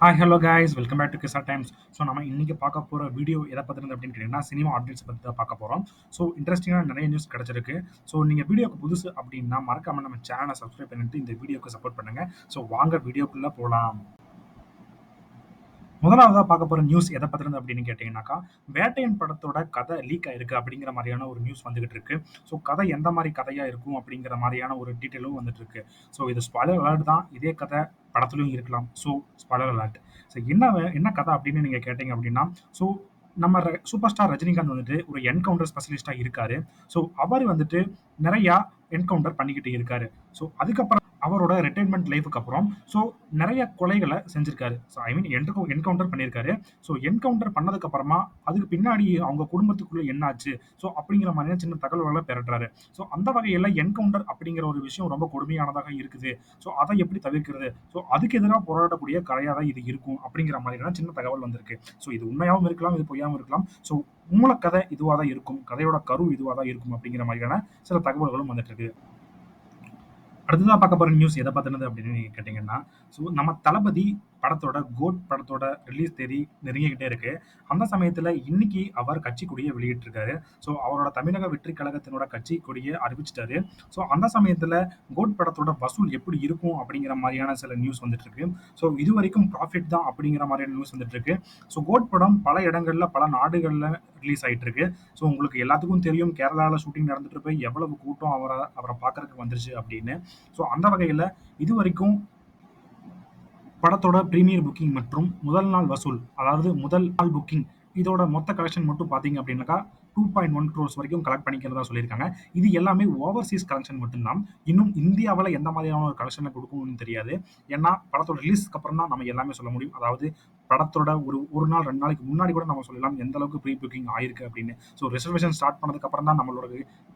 Hi hello guys welcome back to கிசா times so நம்ம இன்றைக்கி பார்க்க போகிற வீடியோ எதை பற்றினது அப்படின்னு கேட்டிங்கன்னா சினிமா அப்டேட்ஸ் பற்றி தான் பார்க்க போகிறோம் ஸோ இன்ட்ரெஸ்டிங்காக நிறைய நியூஸ் கிடச்சிருக்கு. ஸோ நீங்கள் வீடியோக்கு புதுசு அப்படின்னா மறக்காமல் நம்ம சேனலை சப்ஸ்கிரைப் பண்ணிட்டு இந்த வீடியோக்கு சப்போர்ட் பண்ணுங்கள் ஸோ வாங்க வீடியோக்குள்ளே போகலாம் முதலாவதாக பார்க்க போகிற நியூஸ் எதை பற்றினது அப்படின்னு கேட்டிங்கன்னாக்கா வேட்டையன் படத்தோட கதை லீக் ஆயிருக்கு அப்படிங்கிற மாதிரியான ஒரு நியூஸ் வந்துகிட்டு இருக்கு. ஸோ கதை எந்த மாதிரி கதையாக இருக்கும் அப்படிங்கிற மாதிரியான ஒரு டீட்டெயிலும் வந்துட்டு இருக்கு. ஸோ இது ஸ்பாய்லர் அலர்ட் தான். இதே கதை படத்துலையும் இருக்கலாம். ஸோ ஸ்பாய்லர் அலர்ட் ஸோ என்ன வே- என்ன கதை அப்படின்னு நீங்கள் கேட்டிங்க அப்படின்னா ஸோ நம்ம ர- சூப்பர் ஸ்டார் ரஜினிகாந்த் வந்துட்டு ஒரு என்கவுண்டர் ஸ்பெஷலிஸ்டாக இருக்காரு. ஸோ அவர் வந்துட்டு நிறையா என்கவுண்டர் பண்ணிக்கிட்டு இருக்காரு. ஸோ அதுக்கப்புறம் அவரோட ரிட்டைர்மெண்ட் லைஃபுக்கு அப்புறம் ஸோ நிறைய கொலைகளை செஞ்சிருக்காரு. ஸோ ஐ மீன் என்கவுண்டர் பண்ணியிருக்காரு. ஸோ என்கவுண்டர் பண்ணதுக்கு அப்புறமா அதுக்கு பின்னாடி அவங்க குடும்பத்துக்குள்ள என்னாச்சு? ஸோ அப்படிங்கிற மாதிரியான சின்ன தகவல்களை பெறட்டுறாரு ஸோ அந்த வகையில் என்கவுண்டர் அப்படிங்கிற ஒரு விஷயம் ரொம்ப கொடுமையானதாக இருக்குது. ஸோ அதை எப்படி தவிர்க்கிறது? ஸோ அதுக்கு எதிராக போராடக்கூடிய கதையாக தான் இது இருக்கும் அப்படிங்கிற மாதிரியான சின்ன தகவல் வந்திருக்கு. ஸோ இது உண்மையாகவும் இருக்கலாம் இது பொய்யாகவும் இருக்கலாம். ஸோ மூலக்கதை இதுவாக தான் இருக்கும். கதையோட கரு இதுவாக தான் இருக்கும் அப்படிங்கிற மாதிரியான சில தகவல்களும் வந்துட்டு இருக்கு. அடுத்ததாக பார்க்க போகிற நியூஸ் எதை பற்றினது அப்படின்னு நீங்கள் கேட்டிங்கன்னா ஸோ நம்ம தளபதி படத்தோட கோட் படத்தோட ரிலீஸ் தேதி நெருங்கிக்கிட்டே இருக்கு. அந்த சமயத்தில் இன்னைக்கு அவர் கட்சி கொடியை வெளியிட்டிருக்காரு. ஸோ அவரோட தமிழக வெற்றி கழகத்தினோட கட்சி கொடியை அறிவிச்சிட்டாரு. ஸோ அந்த சமயத்தில் கோட் படத்தோட வசூல் எப்படி இருக்கும் அப்படிங்கிற மாதிரியான சில நியூஸ் வந்துட்டு இருக்கு ஸோ இது வரைக்கும் ப்ராஃபிட் தான் அப்படிங்கிற மாதிரியான நியூஸ் வந்துட்டு இருக்கு ஸோ கோட் படம் பல இடங்கள்ல பல நாடுகளில் ரிலீஸ் ஆயிட்டு இருக்கு ஸோ உங்களுக்கு எல்லாத்துக்கும் தெரியும் கேரளாவில் ஷூட்டிங் நடந்துட்டு போய் எவ்வளவு கூட்டம் அவரை அவரை பார்க்கறதுக்கு வந்துருச்சு அப்படின்னு. ஸோ அந்த வகையில் இது வரைக்கும் படத்தோட ப்ரீமியர் புக்கிங் மற்றும் முதல் நாள் வசூல் அதாவது முதல் நாள் புக்கிங் இதோட மொத்த கலெக்ஷன் மட்டும் பார்த்தீங்க அப்படின்னாக்கா டூ பாயிண்ட் ஒன் க்ரோஸ் வரைக்கும் கலெக்ட் பண்ணிக்கிறதா சொல்லியிருக்காங்க. இது எல்லாமே ஓவர்சீஸ் கலெக்ஷன் மட்டும்தான். இன்னும் இந்தியாவில் எந்த மாதிரியான ஒரு கலெக்ஷனை கொடுக்கணும்னு தெரியாது. ஏன்னா படத்தோட ரிலீஸ்க்கு அப்புறம் தான் நம்ம எல்லாமே சொல்ல முடியும். அதாவது படத்தோட ஒரு ஒரு நாள் ரெண்டு நாளைக்கு முன்னாடி கூட நம்ம சொல்லலாம் எந்த அளவுக்கு ப்ரீ புக்கிங் ஆயிருக்கு அப்படின்னு. ஸோ ரிசர்வேஷன் ஸ்டார்ட் பண்ணதுக்கு அப்புறம் தான் நம்மளோட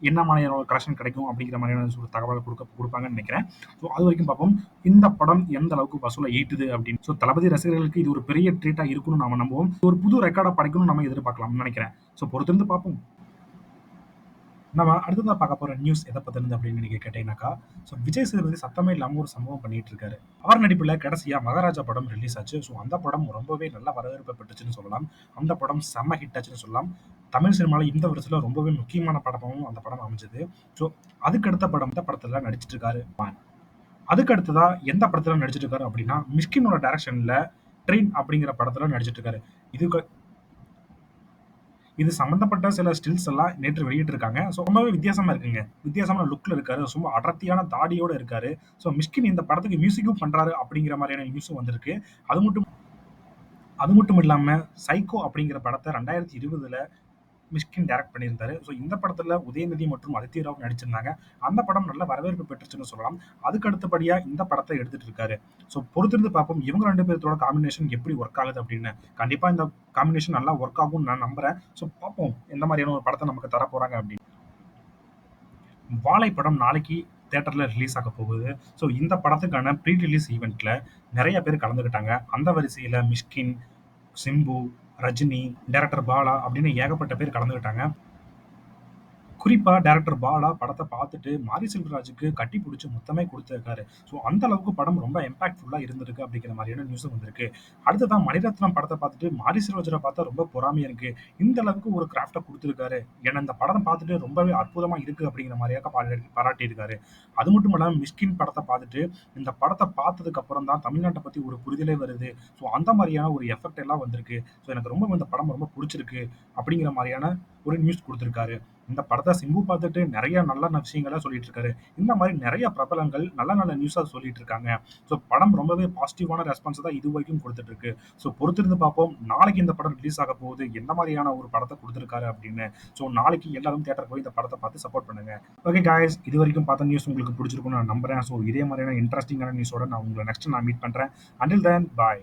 என்ன மாதிரியான ஒரு கலெக்ஷன் கிடைக்கும் அப்படிங்கிற மாதிரியான ஒரு தகவல் கொடுக்க கொடுப்பாங்கன்னு நினைக்கிறேன். ஸோ அது வரைக்கும் பார்ப்போம். இந்த படம் எந்த அளவுக்கு வசூலை ஈட்டுது அப்படின்னு. ஸோ தளபதி ரசிகர்களுக்கு இது ஒரு பெரிய ட்ரீட்டாக இருக்கும்னு நம்ம நம்புவோம். ஒரு புது ரெக்கார்டை படைக்கணும்னு நம்ம எதிர்பார்க்கலாம்னு நினைக்கிறேன். ஸோ பொறுத்திருந்து பார்ப்போம். நம்ம அடுத்ததாக பார்க்க போகிற நியூஸ் எதை பற்றினது அப்படின்னு நீங்கள் கேட்டீங்கன்னாக்கா ஸோ விஜய் சேதுபதி சத்தமே இல்லாமல் ஒரு சம்பவம் பண்ணிட்டு இருக்காரு. அவர் நடிப்பில் கடைசியாக மகாராஜா படம் ரிலீஸ் ஆச்சு. ஸோ அந்த படம் ரொம்பவே நல்ல வரவேற்பை பெற்றுச்சுன்னு சொல்லலாம். அந்த படம் செம்ம ஹிட் ஆச்சுன்னு சொல்லலாம். தமிழ் சினிமாவில் இந்த வருஷத்தில் ரொம்பவே முக்கியமான படமாகவும் அந்த படம் அமைஞ்சது. ஸோ அதுக்கடுத்த படம் இந்த படத்தில் நடிச்சிட்டு இருக்காரு? மான் அதுக்கு அடுத்ததாக எந்த படத்தில் நடிச்சிட்டு இருக்காரு அப்படின்னா மிஷ்கினோட டேரக்ஷனில் ட்ரெயின் அப்படிங்கிற படத்தில் நடிச்சிட்டு இருக்காரு. இதுக்கு இது சம்பந்தப்பட்ட சில ஸ்டில்ஸ் எல்லாம் நேற்று வெளியிட்டிருக்காங்க. ஸோ ரொம்பவே வித்தியாசமா இருக்குங்க. வித்தியாசமான லுக்ல இருக்காரு. ரொம்ப அடர்த்தியான தாடியோட இருக்காரு. ஸோ மிஷ்கின் இந்த படத்துக்கு மியூசிக்கும் பண்றாரு அப்படிங்கிற மாதிரியான நியூஸும் வந்திருக்கு. அது மட்டும் அது மட்டும் இல்லாமல் சைக்கோ அப்படிங்கிற படத்தை ரெண்டாயிரத்தி இருபதுல மிஷ்கின் டைரக்ட் பண்ணியிருந்தாரு. ஸோ இந்த படத்தில் உதயநிதி மற்றும் அதித்ய ராவ் நடிச்சிருந்தாங்க. அந்த படம் நல்ல வரவேற்பு பெற்றுச்சுன்னு சொல்லலாம். அதுக்கு அடுத்தபடியாக இந்த படத்தை எடுத்துட்டு இருக்காரு. ஸோ பொறுத்திருந்து பார்ப்போம். இவங்க ரெண்டு பேர்த்தோட காம்பினேஷன் எப்படி ஒர்க் ஆகுது அப்படின்னு. கண்டிப்பாக இந்த காம்பினேஷன் நல்லா ஒர்க் ஆகும்னு நான் நம்புறேன். ஸோ பார்ப்போம். எந்த மாதிரியான ஒரு படத்தை நமக்கு தர போறாங்க அப்படின்னு. வாழை படம் நாளைக்கு தேட்டரில் ரிலீஸ் ஆக போகுது. ஸோ இந்த படத்துக்கான ப்ரீ ரிலீஸ் ஈவெண்ட்டில் நிறைய பேர் கலந்துக்கிட்டாங்க. அந்த வரிசையில் மிஷ்கின் சிம்பு ரஜினி டேரக்டர் பாலா அப்படின்னு ஏகப்பட்ட பேர் கலந்துக்கிட்டாங்க குறிப்பாக டேரக்டர் பாலா படத்தை பார்த்துட்டு மாரி செல்வராஜுக்கு கட்டி பிடிச்சி மொத்தமே கொடுத்துருக்காரு. ஸோ அந்த அளவுக்கு படம் ரொம்ப இம்பாக்ட்ஃபுல்லாக இருந்திருக்கு அப்படிங்கிற மாதிரியான நியூஸும் வந்திருக்கு. அடுத்ததான் மணிரத்னம் படத்தை பார்த்துட்டு மாரி செல்வராஜரை பார்த்தா ரொம்ப பொறாமையா இருக்கு. இந்த அளவுக்கு ஒரு கிராஃப்டை கொடுத்துருக்காரு. ஏன்னா இந்த படத்தை பார்த்துட்டு ரொம்பவே அற்புதமாக இருக்கு அப்படிங்கிற மாதிரியாக பாராட்டி பாராட்டியிருக்காரு. அது மட்டும் இல்லாமல் மிஸ்கின் படத்தை பார்த்துட்டு இந்த படத்தை பார்த்ததுக்கு அப்புறம் தான் தமிழ்நாட்டை பற்றி ஒரு புரிதலே வருது. ஸோ அந்த மாதிரியான ஒரு எஃபெக்ட் எல்லாம் வந்திருக்கு. ஸோ எனக்கு ரொம்ப இந்த படம் ரொம்ப பிடிச்சிருக்கு அப்படிங்கிற மாதிரியான ஒரு நியூஸ் கொடுத்துருக்காரு. இந்த படத்தை சிம்பு பார்த்துட்டு நிறைய நல்ல விஷயங்களை சொல்லிட்டு இருக்காரு இந்த மாதிரி நிறைய பிரபலங்கள் நல்ல நல்ல நியூஸாக சொல்லிட்டு இருக்காங்க ஸோ படம் ரொம்பவே பாசிட்டிவான ரெஸ்பான்ஸ் தான் இது வரைக்கும் கொடுத்துட்டு இருக்கு ஸோ பொறுத்திருந்து பார்ப்போம். நாளைக்கு இந்த படம் ரிலீஸ் ஆக போகுது. எந்த மாதிரியான ஒரு படத்தை கொடுத்துருக்காரு அப்படின்னு. ஸோ நாளைக்கு எல்லாரும் தேட்டர் போய் இந்த படத்தை பார்த்து சப்போர்ட் பண்ணுங்க. ஓகே காய்ஸ் இது வரைக்கும் பார்த்த நியூஸ் உங்களுக்கு பிடிச்சிருக்கும் நான் நம்புறேன். ஸோ இதே மாதிரியான இன்ட்ரெஸ்டிங்கான நியூஸோட நான் உங்களை நெக்ஸ்ட் நான் மீட் பண்ணுறேன் அண்டில் தென் பாய்